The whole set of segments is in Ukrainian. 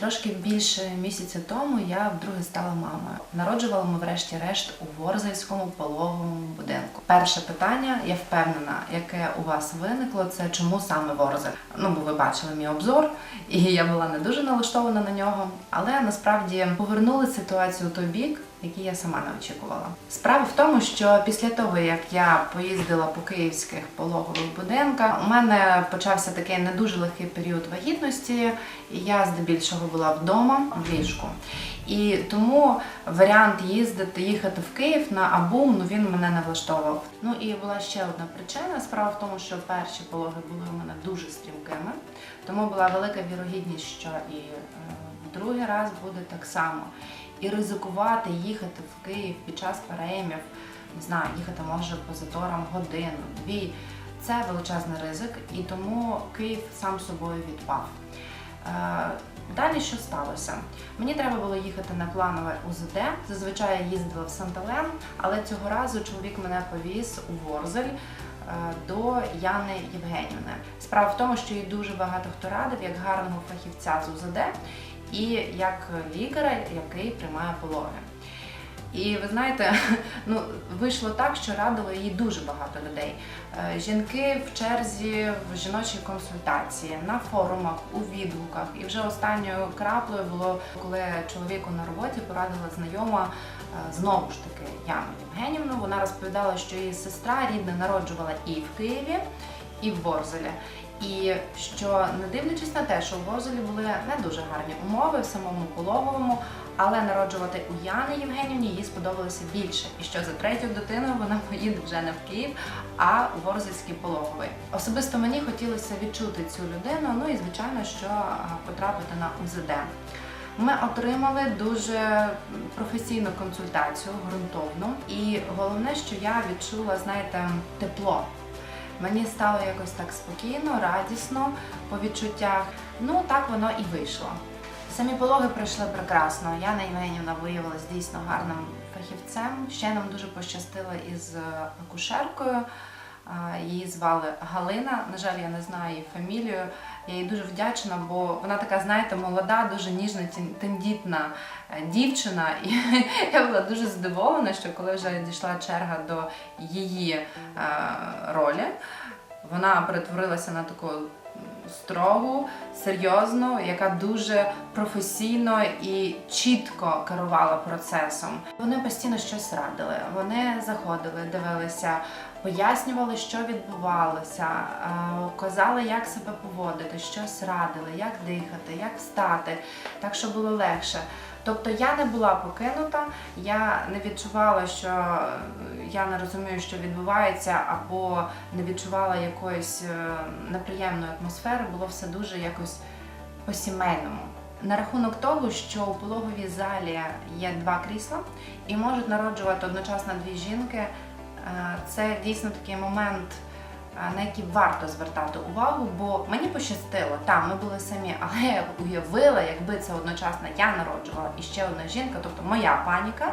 Трошки більше місяця тому я вдруге стала мамою. Народжувала ми врешті-решт у Ворзельському пологовому будинку. Перше питання, я впевнена, яке у вас виникло, це чому саме Ворзель? Ну, бо ви бачили мій обзор, і я була не дуже налаштована на нього. Але насправді повернули ситуацію у той бік, який я сама не очікувала. Справа в тому, що після того, як я поїздила по київських пологових будинках, у мене почався такий не дуже легкий період вагітності, і я здебільшого була вдома в ліжку. І тому варіант їздити, їхати в Київ на Абум, ну він мене не влаштовував. Ну і була ще одна причина. Справа в тому, що перші пологи були у мене дуже стрімкими, тому була велика вірогідність, що і е, другий раз буде так само. І ризикувати їхати в Київ під час переймів, не знаю, їхати може по заторам годину, дві. Це величезний ризик, і тому Київ сам собою відпав. Е, Далі що сталося? Мені треба було їхати на планове УЗД. Зазвичай я їздила в Сантален, але цього разу чоловік мене повіз у Ворзель е, до Яни Євгенівни. Справа в тому, що їй дуже багато хто радив як гарного фахівця з УЗД і як лікаря, який приймає пологи. І ви знаєте, ну вийшло так, що радило їй дуже багато людей. Е, Жінки в черзі в жіночій консультації, на форумах, у відгуках. І вже останньою краплею було, коли чоловіку на роботі порадила знайома е, знову ж таки Яну Євгенівну. Вона розповідала, що її сестра рідна народжувала і в Києві, і в Борзелі. І що не дивлячись на те, що в Борзелі були не дуже гарні умови в самому пологовому, але народжувати у Яни Євгенівні їй сподобалося більше. І що за третю дитину вона поїде вже не в Київ, а у Ворзельський пологовий. Особисто мені хотілося відчути цю людину, ну і звичайно, що потрапити на УЗД. Ми отримали дуже професійну консультацію, ґрунтовну, і головне, що я відчула, знаєте, тепло. Мені стало якось так спокійно, радісно по відчуттях. Ну так воно і вийшло. Самі пологи пройшли прекрасно. Яна Євгенівна виявилася дійсно гарним фахівцем. Ще нам дуже пощастило із е, акушеркою. Її звали Галина. На жаль, я не знаю її фамілію. Я їй дуже вдячна, бо вона така, знаєте, молода, дуже ніжна, тендітна е, дівчина. І я була дуже здивована, що коли вже дійшла черга до її е, ролі, вона перетворилася на таку строгу, серйозну, яка дуже професійно і чітко керувала процесом. Вони постійно щось радили. Вони заходили, дивилися, пояснювали, що відбувалося, е, казали, як себе поводити, щось радили, як дихати, як встати, так щоб було легше. Тобто я не була покинута, я не відчувала, що е, я не розумію, що відбувається, або не відчувала якоїсь е, неприємної атмосфери, було все дуже якось по-сімейному. На рахунок того, що у пологовій залі є два крісла і можуть народжувати одночасно дві жінки, це дійсно такий момент, е, на який варто звертати увагу, бо мені пощастило, там ми були самі, але я уявила, якби це одночасно я народжувала і ще одна жінка, тобто моя паніка.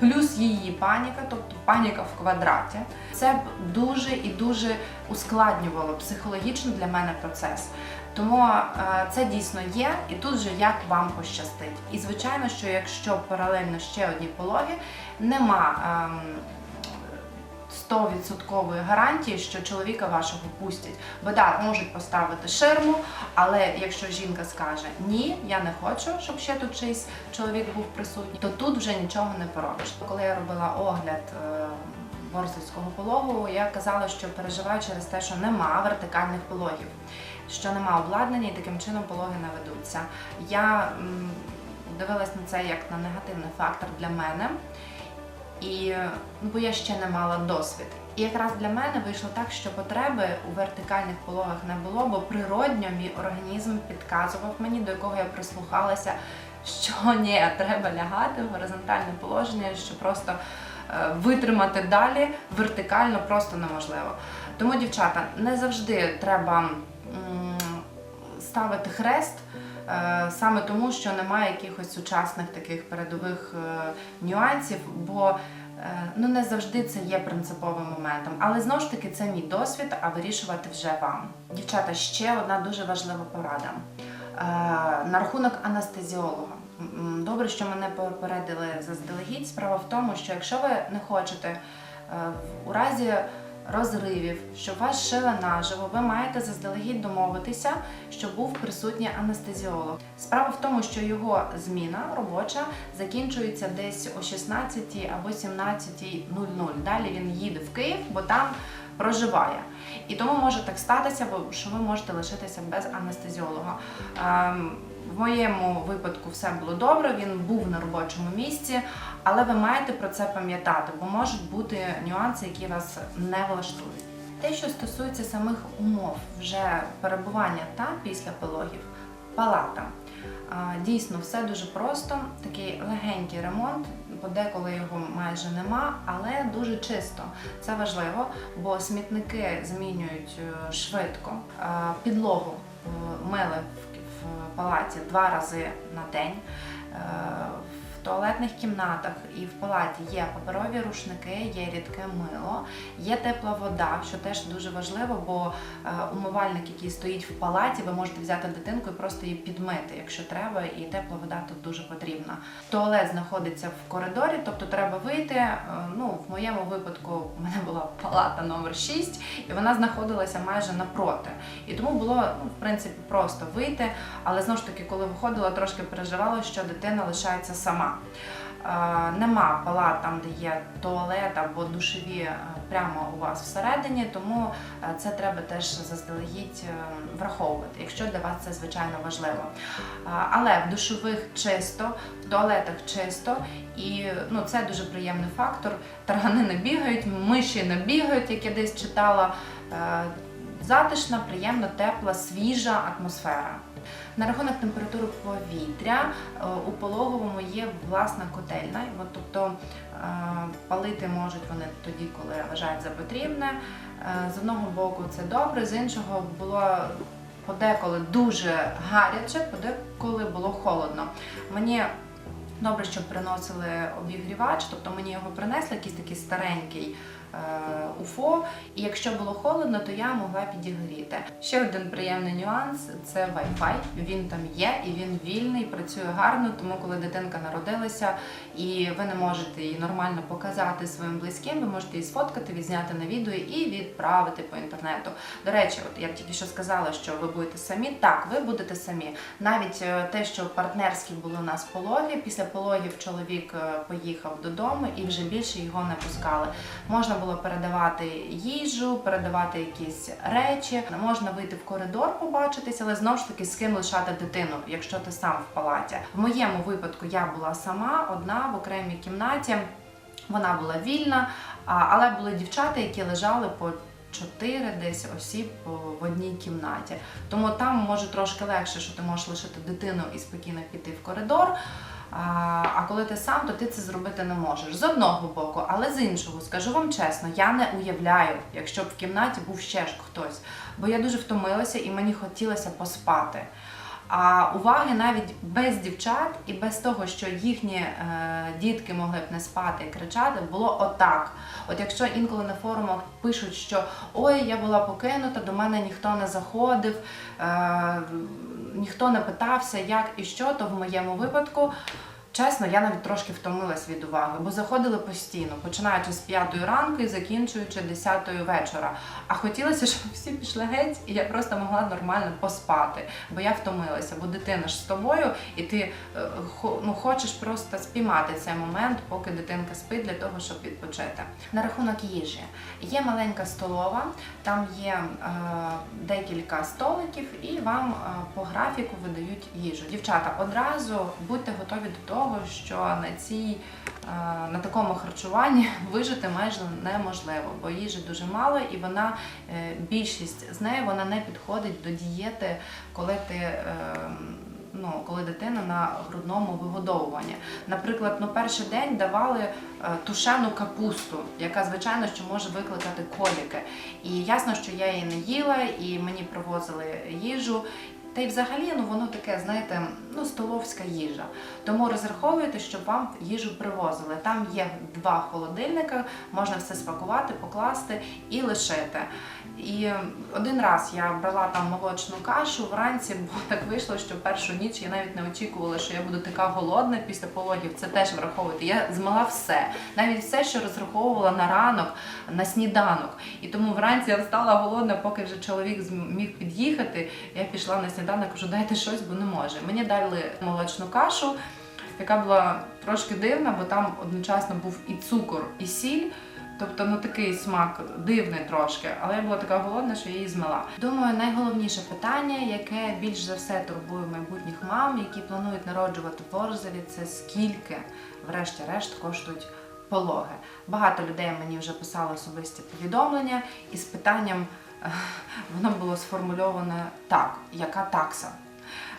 Плюс її паніка, тобто паніка в квадраті, це б дуже і дуже ускладнювало психологічно для мене процес. Тому е, це дійсно є, і тут же як вам пощастить. І звичайно, що якщо паралельно ще одні пологи, нема ем, 100% гарантії, що чоловіка вашого пустять. Бо так, можуть поставити ширму, але якщо жінка скаже ні, я не хочу, щоб ще тут чийсь чоловік був присутній, то тут вже нічого не поробиш. Коли я робила огляд е, пологу, я казала, що переживаю через те, що нема вертикальних пологів, що нема обладнання і таким чином пологи не ведуться. Я дивилась на це як на негативний фактор для мене. І ну, бо я ще не мала досвід. І якраз для мене вийшло так, що потреби у вертикальних пологах не було, бо природньо мій організм підказував мені, до якого я прислухалася, що ні, треба лягати в горизонтальне положення, що просто е, витримати далі вертикально просто неможливо. Тому, дівчата, не завжди треба ставити хрест. Е, Саме тому, що немає якихось сучасних таких передових е, нюансів, бо е, ну не завжди це є принциповим моментом. Але знову ж таки це мій досвід, а вирішувати вже вам. Дівчата, ще одна дуже важлива порада. На рахунок анестезіолога. Добре, що мене попередили заздалегідь. Справа в тому, що якщо ви не хочете у разі розривів, щоб вас шили наживо, ви маєте заздалегідь домовитися, щоб був присутній анестезіолог. Справа в тому, що його зміна робоча закінчується десь о 16 або 17.00. Далі він їде в Київ, бо там проживає. І тому може так статися, що ви можете лишитися без анестезіолога. В моєму випадку все було добре, він був на робочому місці, але ви маєте про це пам'ятати, бо можуть бути нюанси, які вас не влаштують. Те, що стосується самих умов вже перебування та після пологів, палата. Дійсно, все дуже просто. Такий легенький ремонт, подеколи його майже нема, але дуже чисто. Це важливо, бо смітники змінюють е, швидко. Підлогу е, мили в, в палаті два рази на день. В туалетних кімнатах і в палаті є паперові рушники, є рідке мило, є тепла вода, що теж дуже важливо, бо е, умивальник, який стоїть в палаті, ви можете взяти дитинку і просто її підмити, якщо треба, і тепла вода тут дуже потрібна. Туалет знаходиться в коридорі, тобто треба вийти. е, Ну, в моєму випадку в мене була палата номер 6, і вона знаходилася майже напроти. І тому було ну, в принципі просто вийти. Але знову ж таки, коли виходила, трошки переживала, що дитина лишається сама. Е, Нема палат там, де є туалет або душові е, прямо у вас всередині, тому е, це треба теж заздалегідь враховувати, якщо для вас це звичайно важливо. Але в душових чисто, в туалетах чисто, і ну, це дуже приємний фактор. Таргани не бігають, миші не бігають, як я десь читала. Затишна, приємна, тепла, свіжа атмосфера. На рахунок температури повітря е, у пологовому є власна котельна, тобто е, палити можуть вони тоді, коли вважають за потрібне. Е, З одного боку це добре, з іншого було подеколи дуже гаряче, подеколи було холодно. Мені добре, що приносили обігрівач, тобто мені його принесли, якийсь такий старенький УФО. І якщо було холодно, то я могла підігріти. Ще один приємний нюанс це Wi-Fi. Він там є і він вільний, працює гарно. Тому коли дитинка народилася і ви не можете її нормально показати своїм близьким, ви можете її сфоткати, відзняти на відео і відправити по інтернету. До речі, от я тільки що сказала, що ви будете самі. Так, ви будете самі. Навіть е, те, що партнерські були у нас пологи, після пологів чоловік е, поїхав додому і вже більше його не пускали. Можна було передавати їжу, передавати якісь речі, можна вийти в коридор, побачитись, але знову ж таки з ким лишати дитину, якщо ти сам в палаті. В моєму випадку я була сама, одна в окремій кімнаті. Вона була вільна, але були дівчата, які лежали по чотири десь осіб в одній кімнаті. Тому там може трошки легше, що ти можеш лишити дитину і спокійно піти в коридор. А, коли ти сам, то ти це зробити не можеш з одного боку, але з іншого, скажу вам чесно, я не уявляю, якщо б в кімнаті був ще ж хтось, бо я дуже втомилася і мені хотілося поспати. А уваги навіть без дівчат і без того, що їхні е, дітки могли б не спати і кричати, було отак. От якщо інколи на форумах пишуть, що ой, я була покинута, до мене ніхто не заходив, е, ніхто не питався, як і що, то в моєму випадку. Чесно, я навіть трошки втомилась від уваги, бо заходили постійно, починаючи з п'ятої ранку і закінчуючи десятою вечора. А хотілося, щоб всі пішли геть, і я просто могла нормально поспати, бо я втомилася, бо дитина ж з тобою, і ти е, ну, хочеш просто спіймати цей момент, поки дитинка спить, для того, щоб відпочити. На рахунок їжі є маленька столова, там є е, декілька столиків, і вам е, по графіку видають їжу. Дівчата, одразу будьте готові до того, що на цій е, на такому харчуванні вижити майже неможливо, бо їжі дуже мало, і вона е, більшість з неї вона не підходить до дієти, коли ти. е, Ну, коли дитина на грудному вигодовуванні. Наприклад, ну перший день давали тушену капусту, яка звичайно що може викликати коліки. І ясно, що я її не їла, і мені привозили їжу. Та й взагалі ну воно таке, знаєте, ну, столовська їжа. Тому розраховуйте, щоб вам їжу привозили. Там є два холодильника, можна все спакувати, покласти і лишити. І один раз я брала там молочну кашу вранці, бо так вийшло, що першу ніч я навіть не очікувала, що я буду така голодна після пологів. Це теж враховувати. Я змила все, навіть все, що розраховувала на ранок, на сніданок. І тому вранці я встала голодна, поки вже чоловік зміг під'їхати. Я пішла на сніданок, кажу, дайте щось, бо не може. Мені дали молочну кашу, яка була трошки дивна, бо там одночасно був і цукор, і сіль. Тобто, ну такий смак дивний трошки, але я була така голодна, що я її змила. Думаю, найголовніше питання, яке більш за все турбує майбутніх мам, які планують народжувати в це скільки, врешті-решт, коштують пологи. Багато людей мені вже писали особисті повідомлення, і з питанням е, воно було сформульоване так: яка такса?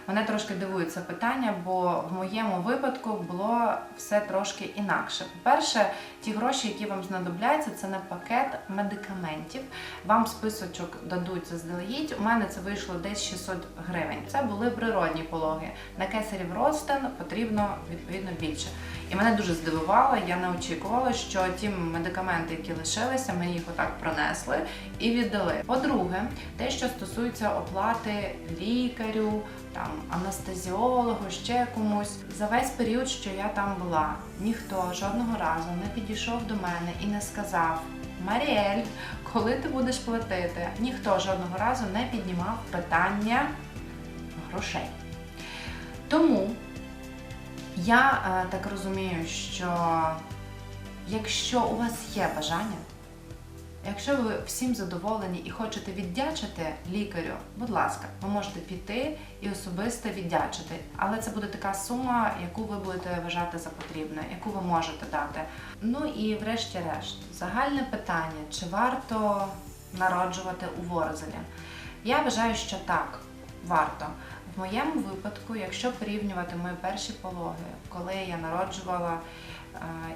Мене трошки дивує це питання, бо в моєму випадку було все трошки інакше. По-перше, ті гроші, які вам знадобляться, це на пакет медикаментів. Вам списочок дадуть заздалегідь. У мене це вийшло десь 600 гривень. Це були природні пологи. На кесарів Ростен потрібно відповідно більше. І мене дуже здивувало, я не очікувала, що ті медикаменти, які лишилися, мені їх отак принесли і віддали. По-друге, те, що стосується оплати лікарю, там анестезіологу, ще комусь, за весь період, що я там була, ніхто жодного разу не підійшов до мене і не сказав. Маріель, коли ти будеш платити? Ніхто жодного разу не піднімав питання грошей. Тому я е, так розумію, що якщо у вас є бажання, якщо ви всім задоволені і хочете віддячити лікарю, будь ласка, ви можете піти і особисто віддячити. Але це буде така сума, яку ви будете вважати за потрібне, яку ви можете дати. Ну і врешті-решт, загальне питання: чи варто народжувати у Ворзелі? Я вважаю, що так, варто. В моєму випадку, якщо порівнювати мої перші пологи, коли я народжувала,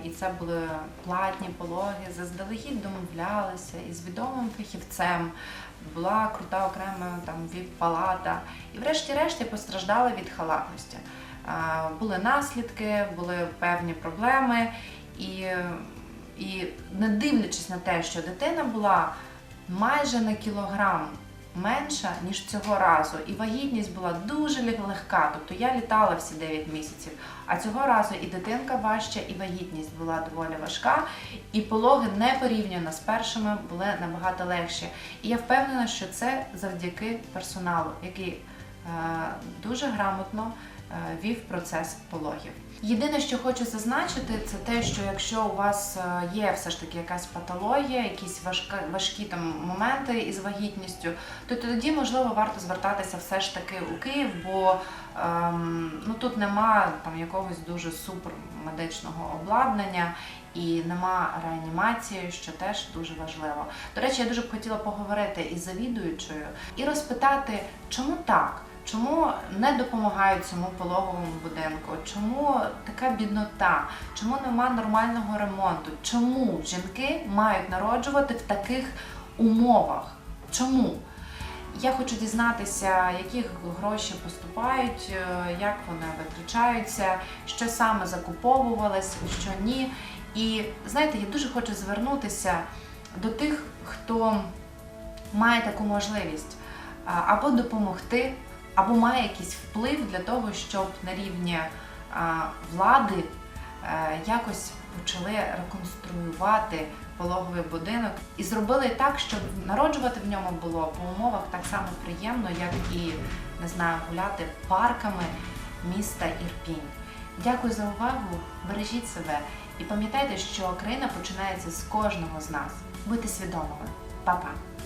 і це були платні пологи, заздалегідь домовлялися із відомим фахівцем, була крута окрема там віп-палата. І врешті-решт я постраждала від халатності. Були наслідки, були певні проблеми, і, і не дивлячись на те, що дитина була майже на кілограм менша, ніж цього разу, і вагітність була дуже легка. Тобто я літала всі 9 місяців. А цього разу і дитинка важча, і вагітність була доволі важка, і пологи не порівняно з першими були набагато легші. І я впевнена, що це завдяки персоналу, який е, дуже грамотно вів процес пологів. Єдине, що хочу зазначити, це те, що якщо у вас е, є все ж таки якась патологія, якісь важка, важкі там моменти із вагітністю, то тоді можливо варто звертатися все ж таки у Київ, бо ем, ну тут нема там якогось дуже супер медичного обладнання і нема реанімації, що теж дуже важливо. До речі, я дуже б хотіла поговорити із завідуючою і розпитати, чому так. Чому не допомагають цьому пологовому будинку? Чому така біднота? Чому нема нормального ремонту? Чому жінки мають народжувати в таких умовах? Чому? Я хочу дізнатися, які гроші поступають, е, як вони витрачаються, що саме закуповувалось, що ні. І знаєте, я дуже хочу звернутися до тих, хто має таку можливість або допомогти, або має якийсь вплив для того, щоб на рівні влади е, якось почали реконструювати пологовий будинок і зробили так, щоб народжувати в ньому було по умовах так само приємно, як і не знаю, гуляти парками міста Ірпінь. Дякую за увагу, бережіть себе і пам'ятайте, що країна починається з кожного з нас. Будьте свідомими. Па-па!